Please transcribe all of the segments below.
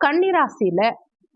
கன்னிராசியில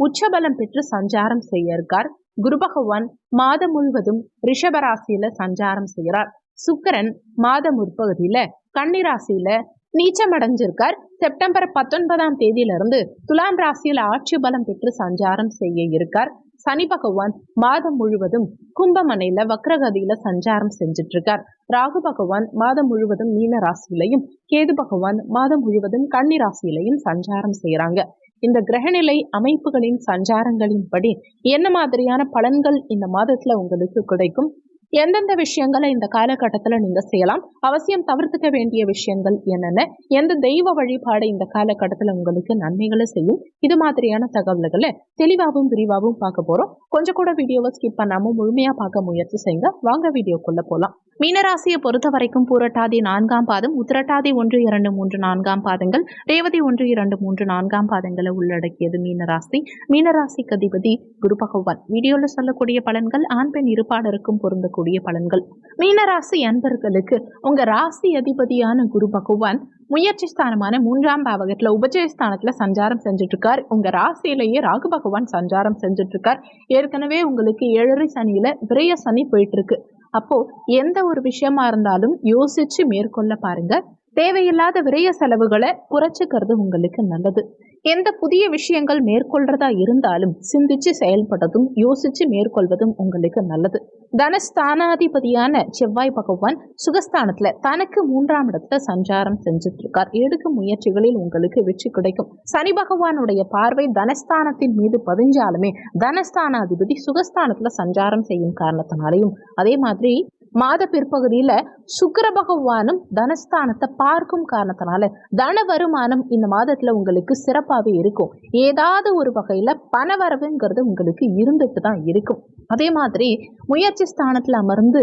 உச்சபலம் பெற்று சஞ்சாரம் செய்ய இருக்கார் குரு பகவான் மாதம் முழுவதும் ரிஷபராசியில சஞ்சாரம் செய்கிறார். சுக்கரன் மாத முற்பகுதியில கன்னிராசியில நீச்சம் அடைஞ்சிருக்கார் செப்டம்பர் பத்தொன்பதாம் தேதியிலிருந்து துலாம் ராசியில் ஆட்சி பலம் பெற்று சஞ்சாரம் செய்ய இருக்கார். சனி பகவான் மாதம் முழுவதும் கும்பமனையில வக்ரகதியில சஞ்சாரம் செஞ்சுட்டு இருக்கார் ராகு பகவான் மாதம் முழுவதும் மீன ராசியிலையும் கேது பகவான் மாதம் முழுவதும் கன்னி ராசியிலையும் சஞ்சாரம் செய்யறாங்க இந்த கிரகநிலை அமைப்புகளின் சஞ்சாரங்களின்படி என்ன மாதிரியான பலன்கள் இந்த மாதத்துல உங்களுக்கு கிடைக்கும்? எந்தெந்த விஷயங்களை இந்த காலகட்டத்தில் நீங்கள் செய்யலாம்? அவசியம் தவிர்த்துக்க வேண்டிய விஷயங்கள் என்னென்ன? எந்த தெய்வ வழிபாடு இந்த காலகட்டத்தில் உங்களுக்கு நன்மைகளை செய்யும்? இது மாதிரியான தகவல்களை தெளிவாகவும் விரிவாகவும் பார்க்க போகிறோம் கொஞ்சம் கூட வீடியோவை ஸ்கிப் பண்ணாமல் முழுமையாக பார்க்க முயற்சி செய்யுங்க. வாங்க வீடியோக்குள்ளே போகலாம் மீனராசியை பொறுத்த வரைக்கும் பூரட்டாதி நான்காம் பாதம் உத்திரட்டாதி ஒன்று இரண்டு மூன்று நான்காம் பாதங்கள் ரேவதி ஒன்று இரண்டு மூன்று நான்காம் பாதங்களை உள்ளடக்கியது மீனராசி. மீனராசிக்கு அதிபதி குரு பகவான். வீடியோவில் சொல்லக்கூடிய பலன்கள் ஆண் பெண் இருப்பாளருக்கும் பொருந்தக்கூடிய பலன்கள். மீனராசி அன்பர்களுக்கு உங்க ராசி அதிபதியான குரு பகவான் முயற்சி ஸ்தானமான மூன்றாம் பாவகத்தில் உபஜயஸ்தானத்தில் சஞ்சாரம் செஞ்சுட்டு இருக்கார் ராசியிலேயே ராகு பகவான் சஞ்சாரம் செஞ்சுட்டு இருக்கார் ஏற்கனவே உங்களுக்கு ஏழரை சனியில் விரைய சனி போயிட்டு அப்போ எந்த ஒரு விஷயமா இருந்தாலும் யோசிச்சு மேற்கொள்ள பாருங்க. தேவையில்லாத விரைய செலவுகளை குறைச்சிக்கிறது உங்களுக்கு நல்லது. எந்த புதிய விஷயங்கள் மேற்கொள்றதா இருந்தாலும் சிந்திச்சு செயல்படுறதும் யோசிச்சு மேற்கொள்வதும் உங்களுக்கு நல்லது. தனஸ்தானாதிபதியான செவ்வாய் பகவான் சுகஸ்தானத்துல தனக்கு மூன்றாம் இடத்துல சஞ்சாரம் செஞ்சுட்டு இருக்கார் எடுக்கும் முயற்சிகளில் உங்களுக்கு வெற்றி கிடைக்கும். சனி பகவானுடைய பார்வை தனஸ்தானத்தின் மீது பதிஞ்சாலுமே தனஸ்தானாதிபதி சுகஸ்தானத்துல சஞ்சாரம் செய்யும் காரணத்தினாலையும் அதே மாதிரி மாத பிற்பகுதியில சுக்கர பகவானும் தனஸ்தானத்தை பார்க்கும் காரணத்தினால தன வருமானம் இந்த மாதத்துல உங்களுக்கு சிறப்பாகவே இருக்கும். ஏதாவது ஒரு வகையில பணவரவுங்கிறது உங்களுக்கு இருந்துட்டு தான் இருக்கும். அதே மாதிரி முயற்சி ஸ்தானத்துல அமர்ந்து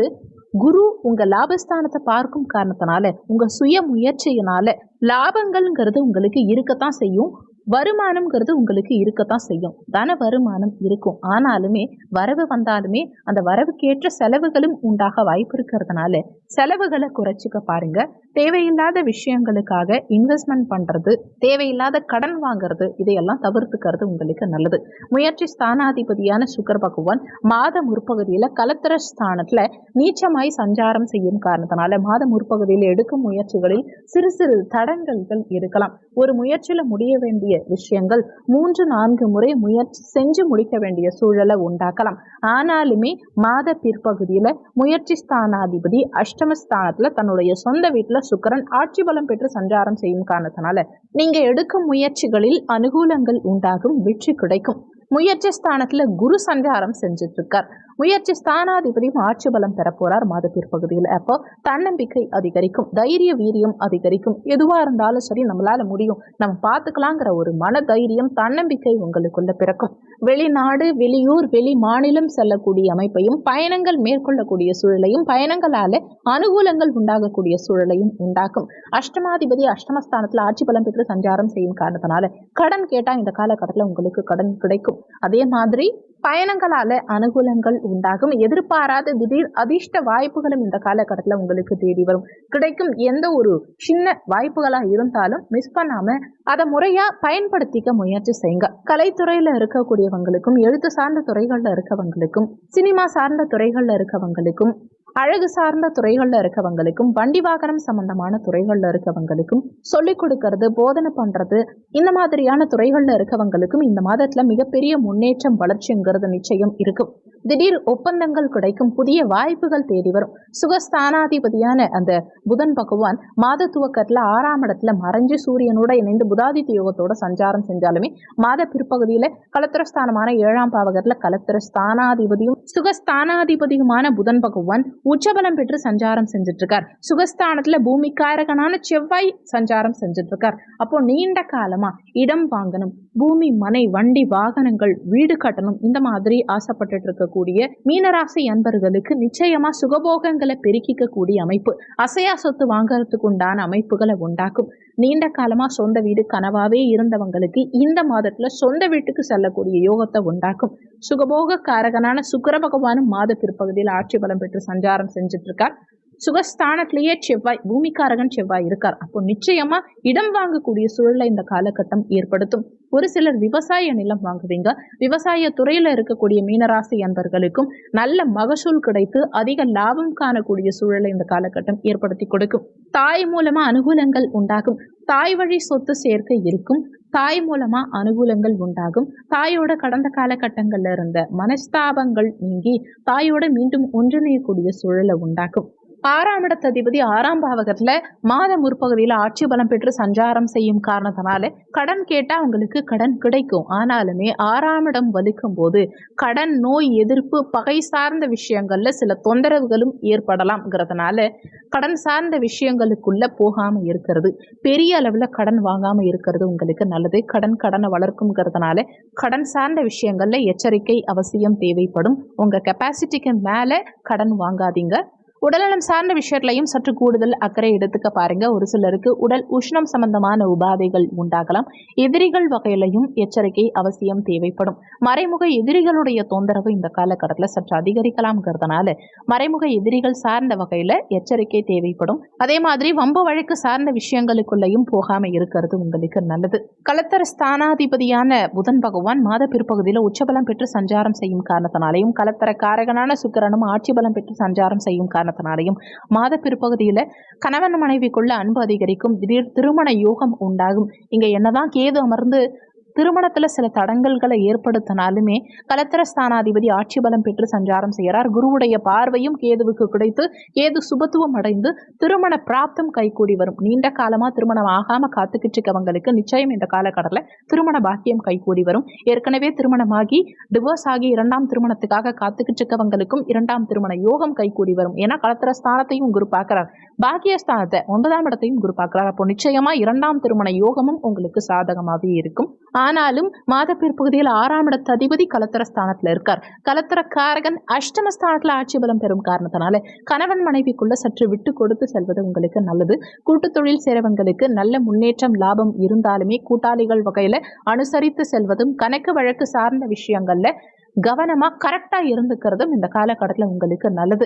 குரு உங்க லாபஸ்தானத்தை பார்க்கும் காரணத்தினால உங்க சுய முயற்சியினால லாபங்கள்ங்கிறது உங்களுக்கு இருக்கத்தான் செய்யும். வருமானம்ங்கிறது உங்களுக்கு இருக்கத்தான் செய்யும். தன வருமானம் இருக்கும். ஆனாலுமே வரவு வந்தாலுமே அந்த வரவுக்கேற்ற செலவுகளும் உண்டாக வாய்ப்பு இருக்கிறதுனால செலவுகளை குறைச்சிக்க பாருங்க. தேவையில்லாத விஷயங்களுக்காக இன்வெஸ்ட்மெண்ட் பண்ணுறது தேவையில்லாத கடன் வாங்குறது இதையெல்லாம் தவிர்த்துக்கிறது உங்களுக்கு நல்லது. முயற்சி ஸ்தானாதிபதியான சுக்கர பகவான் மாத முற்பகுதியில் கலத்திர ஸ்தானத்தில் நீச்சமாய் சஞ்சாரம் செய்யும் காரணத்தினால மாத முற்பகுதியில் எடுக்கும் முயற்சிகளில் சிறு சிறு தடங்கல்கள் இருக்கலாம் ஒரு முயற்சியில முடிய வேண்டிய விஷயங்கள் மூன்று நான்கு முறை முயற்சி செஞ்சு முடிக்க வேண்டிய சூழலை உண்டாக்கலாம். ஆனாலுமே மாத பிற்பகுதியில முயற்சி ஸ்தானாதிபதி அஷ்டமஸ்தானத்துல தன்னுடைய சொந்த வீட்டுல சுக்கரன் ஆட்சி பலம் பெற்று சஞ்சாரம் செய்யும் காரணத்தினால நீங்க எடுக்கும் முயற்சிகளில் அனுகூலங்கள் உண்டாகும் வெற்றி கிடைக்கும். முயற்சி ஸ்தானத்துல குரு சஞ்சாரம் செஞ்சுட்டு இருக்கார் முயற்சி ஸ்தானாதிபதியும் ஆட்சி பலம் பெறப்போறார் மாத பிற்பகுதியில் அப்போ தன்னம்பிக்கை அதிகரிக்கும் தைரிய வீரியம் அதிகரிக்கும். எதுவா இருந்தாலும் சரி நம்மளால முடியும். நம்ம பார்த்துக்கலாங்கிற ஒரு மன தைரியம் தன்னம்பிக்கை உங்களுக்குள்ள பிறக்கும். வெளிநாடு வெளியூர் வெளி மாநிலம் செல்லக்கூடிய அமைப்பையும் பயணங்கள் மேற்கொள்ளக்கூடிய சூழலையும் பயணங்களால அனுகூலங்கள் உண்டாகக்கூடிய சூழலையும் உண்டாக்கும். அஷ்டமாதிபதி அஷ்டமஸ்தானத்தில் ஆட்சி பலம் பெற்று சஞ்சாரம் செய்யும் காரணத்தினால கடன் கேட்டா இந்த காலகட்டத்தில் உங்களுக்கு கடன் கிடைக்கும். அதே மாதிரி பயணங்களால அனுகூலங்கள் உண்டாகும். எதிர்பாராத திடீர் அதிர்ஷ்ட வாய்ப்புகளும் இந்த காலகட்டத்தில் உங்களுக்கு தேடி வரும். கிடைக்கும் எந்த ஒரு சின்ன வாய்ப்புகளாக இருந்தாலும் மிஸ் பண்ணாம அதை முறையா பயன்படுத்திக்க முயற்சி செய்யுங்க. கலைத்துறையில இருக்கக்கூடியவங்களுக்கும் எழுத்து சார்ந்த துறைகள்ல இருக்கவங்களுக்கும் சினிமா சார்ந்த துறைகள்ல இருக்கவங்களுக்கும் அழகு சார்ந்த துறைகளில் இருக்கவங்களுக்கும் வண்டி வாகனம் சம்பந்தமான துறைகளில் இருக்கவங்களுக்கும் சொல்லிக் கொடுக்கறது போதனை பண்ணுறது இந்த மாதிரியான துறைகளில் இருக்கவங்களுக்கும் இந்த மாதத்தில் மிகப்பெரிய முன்னேற்றம் வளர்ச்சிங்கிறது நிச்சயம் இருக்கும். திடீர் ஒப்பந்தங்கள் கிடைக்கும் புதிய வாய்ப்புகள் தேடி வரும். சுகஸ்தானாதிபதியான அந்த புதன் பகவான் மாத துவக்கத்துல ஆறாம் இடத்துல மறைஞ்சு சூரியனோட இணைந்து புதாதித்ய யோகத்தோட சஞ்சாரம் செஞ்சாலுமே மாத பிற்பகுதியில கலத்திரஸ்தானமான ஏழாம் பாவகத்துல கலத்திர ஸ்தானாதிபதியும் சுகஸ்தானாதிபதியுமான புதன் பகவான் உச்சபலம் பெற்று சஞ்சாரம் செஞ்சுட்டு இருக்கார் சுகஸ்தானத்துல பூமிக்காரகனான செவ்வாய் சஞ்சாரம் செஞ்சுட்டு இருக்கார் அப்போ நீண்ட காலமா இடம் வாங்கணும். பூமி மனை வண்டி வாகனங்கள் வீடு கட்டணும். இந்த மாதிரி ஆசைப்பட்டுட்டு இருக்கக்கூடிய மீனராசி அன்பர்களுக்கு நிச்சயமா சுகபோகங்களை பெருக்கிக்க கூடிய அமைப்பு. அசையா சொத்து வாங்கறதுக்கு உண்டான அமைப்புகளை உண்டாக்கும். நீண்ட காலமா சொந்த வீடு கனவாவே இருந்தவங்களுக்கு இந்த மாதத்துல சொந்த வீட்டுக்கு செல்லக்கூடிய யோகத்தை உண்டாக்கும். சுகபோக காரகனான சுக்கர பகவானும் மாத பிற்பகுதியில் ஆட்சி பலம் பெற்று சஞ்சாரம் செஞ்சுட்டு இருக்கார். சுகஸ்தானத்திலேயே செவ்வாய் பூமிக்காரகன் செவ்வாய் இருக்கார். அப்போ நிச்சயமா இடம் வாங்கக்கூடிய சூழலை இந்த காலகட்டம் ஏற்படுத்தும். ஒரு சிலர் விவசாய நிலம் வாங்குவீங்க. விவசாய துறையில இருக்கக்கூடிய மீனராசி அன்பர்களுக்கும் நல்ல மகசூல் கிடைத்து அதிக லாபம் காணக்கூடிய சூழலை இந்த காலகட்டம் ஏற்படுத்தி கொடுக்கும். தாய் மூலமா அனுகூலங்கள் உண்டாகும். தாய் வழி சொத்து சேர்க்கை இருக்கும். தாய் மூலமா அனுகூலங்கள் உண்டாகும். தாயோட கடந்த காலகட்டங்கள்ல இருந்த மனஸ்தாபங்கள் நீங்கி தாயோட மீண்டும் ஒன்றிணையக்கூடிய சூழலை உண்டாக்கும். ஆறாம் இடத்ததிபதி ஆறாம் பாவகத்துல மாத முற்பகுதியில் ஆட்சி பலம் பெற்று சஞ்சாரம் செய்யும் காரணத்தினால கடன் கேட்டா உங்களுக்கு கடன் கிடைக்கும். ஆனாலுமே ஆறாம் இடம் வலிக்கும் போது கடன் நோய் எதிர்ப்பு பகை சார்ந்த விஷயங்கள்ல சில தொந்தரவுகளும் ஏற்படலாம்ங்கிறதுனால கடன் சார்ந்த விஷயங்களுக்குள்ள போகாம இருக்கிறது. பெரிய அளவில் கடன் வாங்காம இருக்கிறது உங்களுக்கு நல்லது. கடன் கடனை வளர்க்கும்ங்கிறதுனால கடன் சார்ந்த விஷயங்கள்ல எச்சரிக்கை அவசியம் தேவைப்படும். உங்க கெப்பாசிட்டிக்கு மேல கடன் வாங்காதீங்க. உடல்நலம் சார்ந்த விஷயத்திலையும் சற்று கூடுதல் அக்கறை எடுத்துக்க பாருங்க. ஒரு சிலருக்கு உடல் உஷ்ணம் சம்பந்தமான உபாதைகள் உண்டாகலாம். எதிரிகள் வகையிலையும் எச்சரிக்கை அவசியம் தேவைப்படும். மறைமுக எதிரிகளுடைய தொந்தரவு இந்த காலகட்டத்தில் சற்று அதிகரிக்கலாம்ங்கிறதுனால மறைமுக எதிரிகள் சார்ந்த வகையில எச்சரிக்கை தேவைப்படும். அதே மாதிரி வம்பு வழக்கு சார்ந்த விஷயங்களுக்குள்ளேயும் போகாம இருக்கிறது உங்களுக்கு நல்லது. கலத்தர ஸ்தானாதிபதியான புதன் பகவான் மாத பிற்பகுதியில் உச்சபலம் பெற்று சஞ்சாரம் செய்யும் காரணத்தினாலையும் கலத்தர காரகனான சுக்கரனும் ஆட்சி பலம் பெற்று சஞ்சாரம் செய்யும் காரணம் காரணத்தினாலையும். மாத பிற்பகுதியில் கணவன் மனைவிக்குள்ள அன்பு அதிகரிக்கும். திடீர் திருமண யோகம் உண்டாகும். இங்க என்னதான் கேது அமர்ந்து திருமணத்தில் சில தடங்கல்களை ஏற்படுத்தினாலுமே கலத்திர ஸ்தானாதிபதி ஆட்சி பலம் பெற்று சஞ்சாரம் செய்கிறார். குருவுடைய பார்வையும் கேதுவுக்கு கிடைத்து கேது சுபத்துவம் அடைந்து திருமண பிராப்தம் கைகூடி வரும். நீண்ட காலமாக திருமணம் ஆகாமல் காத்துக்கிட்டு இருக்கவங்களுக்கு நிச்சயம் இந்த காலகட்டத்தில் திருமண பாக்கியம் கைகூடி வரும். ஏற்கனவே திருமணமாகி டிவோர்ஸ் ஆகி இரண்டாம் திருமணத்துக்காக காத்துக்கிட்டு இருக்கவங்களுக்கும் இரண்டாம் திருமண யோகம் கைகூடி வரும். ஏன்னா கலத்திர ஸ்தானத்தையும் குரு பார்க்கிறார். பாக்கியஸ்தானத்தை ஒன்பதாம் இடத்தையும் குரு பார்க்கிறார். அப்போ நிச்சயமா இரண்டாம் திருமண யோகமும் உங்களுக்கு சாதகமாகவே இருக்கும். ஆனாலும் மாத பிற்பகுதியில் ஆறாம் இடத்து அதிபதி கலத்தர ஸ்தானத்தில் இருக்கார். கலத்தர காரகன் அஷ்டம ஸ்தானத்தில் ஆட்சி பலம் பெறும் காரணத்தினால கணவன் மனைவிக்குள்ள சற்று விட்டு கொடுத்து செல்வது உங்களுக்கு நல்லது. கூட்டு தொழில் சேரவங்களுக்கு நல்ல முன்னேற்றம் லாபம் இருந்தாலுமே கூட்டாளிகள் வகையில அனுசரித்து செல்வதும் கணக்கு வழக்கு சார்ந்த விஷயங்கள்ல கவனமா கரெக்டா இருந்துக்கிறதும் இந்த காலகட்டத்தில் உங்களுக்கு நல்லது.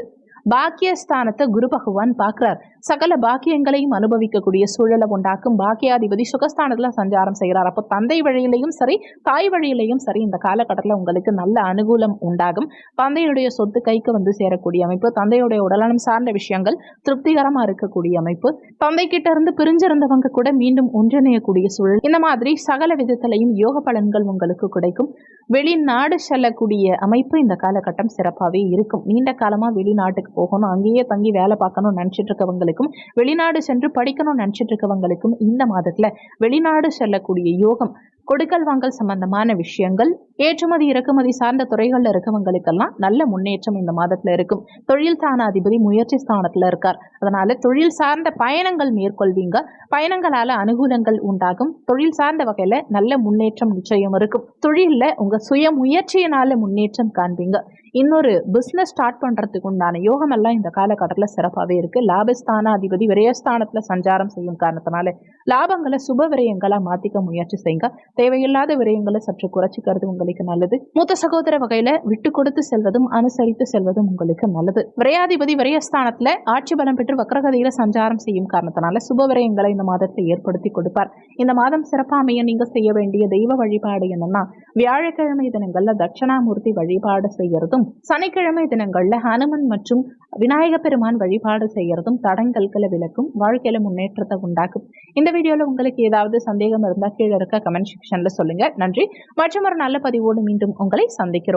பாக்கியஸ்தானத்தை குரு பகவான் பார்க்கிறார். சகல பாக்கியங்களையும் அனுபவிக்கக்கூடிய சூழலை உண்டாக்கும் பாக்கியாதிபதி சுகஸ்தானத்துல சஞ்சாரம் செய்கிறார். அப்போ தந்தை வழியிலையும் சரி தாய் வழியிலையும் சரி இந்த காலகட்டத்தில் உங்களுக்கு நல்ல அனுகூலம் உண்டாகும். தந்தையுடைய சொத்து கைக்கு வந்து சேரக்கூடிய அமைப்பு தந்தையுடைய உடல்நலம் சார்ந்த விஷயங்கள் திருப்திகரமா இருக்கக்கூடிய அமைப்பு. தந்தை கிட்ட இருந்து பிரிஞ்சிருந்தவங்க கூட மீண்டும் ஒன்றிணையக்கூடிய சூழல். இந்த மாதிரி சகல விதத்திலையும் யோக பலன்கள் உங்களுக்கு கிடைக்கும். வெளிநாடு செல்லக்கூடிய அமைப்பு இந்த காலகட்டம் சிறப்பாகவே இருக்கும். நீண்ட காலமாக வெளிநாட்டுக்கு போகணும். அங்கேயே தங்கி வேலை பார்க்கணும்னு நினச்சிட்டு இருக்கவங்களுக்கும் வெளிநாடு சென்று படிக்கணும்னு நினச்சிட்டு இருக்கவங்களுக்கும் இந்த மாதத்தில் வெளிநாடு செல்லக்கூடிய யோகம் கொடுக்கல் வாங்கல் சம்பந்தமான விஷயங்கள் ஏற்றுமதி இறக்குமதி சார்ந்த துறைகளில் இருக்கவங்களுக்கெல்லாம் நல்ல முன்னேற்றம் இந்த மாதத்தில் இருக்கும். தொழில் ஸ்தானாதிபதி முயற்சி ஸ்தானத்தில் இருக்கார். அதனால தொழில் சார்ந்த பயணங்கள் மேற்கொள்வீங்க. பயணங்களால அனுகூலங்கள் உண்டாகும். தொழில் சார்ந்த வகையில நல்ல முன்னேற்றம் நிச்சயம் இருக்கும். தொழிலில் உங்க சுய முயற்சியினால முன்னேற்றம் காண்பீங்க. இன்னொரு பிஸ்னஸ் ஸ்டார்ட் பண்ணுறதுக்கு உண்டான யோகம் எல்லாம் இந்த காலகட்டத்தில் சிறப்பாகவே இருக்குது லாபஸ்தான அதிபதி விரயஸ்தானத்தில் சஞ்சாரம் செய்யும் காரணத்தினால லாபங்களை சுப விரயங்களாக மாற்றிக்க முயற்சி செய்யுங்க தேவையில்லாத விரயங்களை சற்று குறைச்சிக்கிறது உங்களுக்கு நல்லது. மூத்த சகோதர வகையில விட்டு கொடுத்து செல்வதும் அனுசரித்து செல்வதும் உங்களுக்கு நல்லது. விரையாதிபதி விரயஸ்தானத்துல ஆட்சி பலம் பெற்று வக்ரகதியில சஞ்சாரம் செய்யும் காரணத்தினால சுப விரயங்களை இந்த மாதத்தை ஏற்படுத்தி கொடுப்பார். இந்த மாதம் சிறப்பாமைய நீங்க செய்ய வேண்டிய தெய்வ வழிபாடு என்னன்னா வியாழக்கிழமை தினங்கள்ல தட்சணாமூர்த்தி வழிபாடு செய்யறதும் சனிக்கிழமை தினங்கள்ல ஹனுமன் மற்றும் விநாயக பெருமான் வழிபாடு செய்யறதும் தடங்கல்களை விளக்கும் வாழ்க்கையில முன்னேற்றத்தை உண்டாக்கும். இந்த வீடியோல உங்களுக்கு ஏதாவது சந்தேகம் இருந்தா கீழே இருக்க கமெண்ட் செக்ஷன்ல சொல்லுங்க. நன்றி. மற்றும் ஒரு நல்ல பதிவோடு மீண்டும் உங்களை சந்திக்கிறோம்.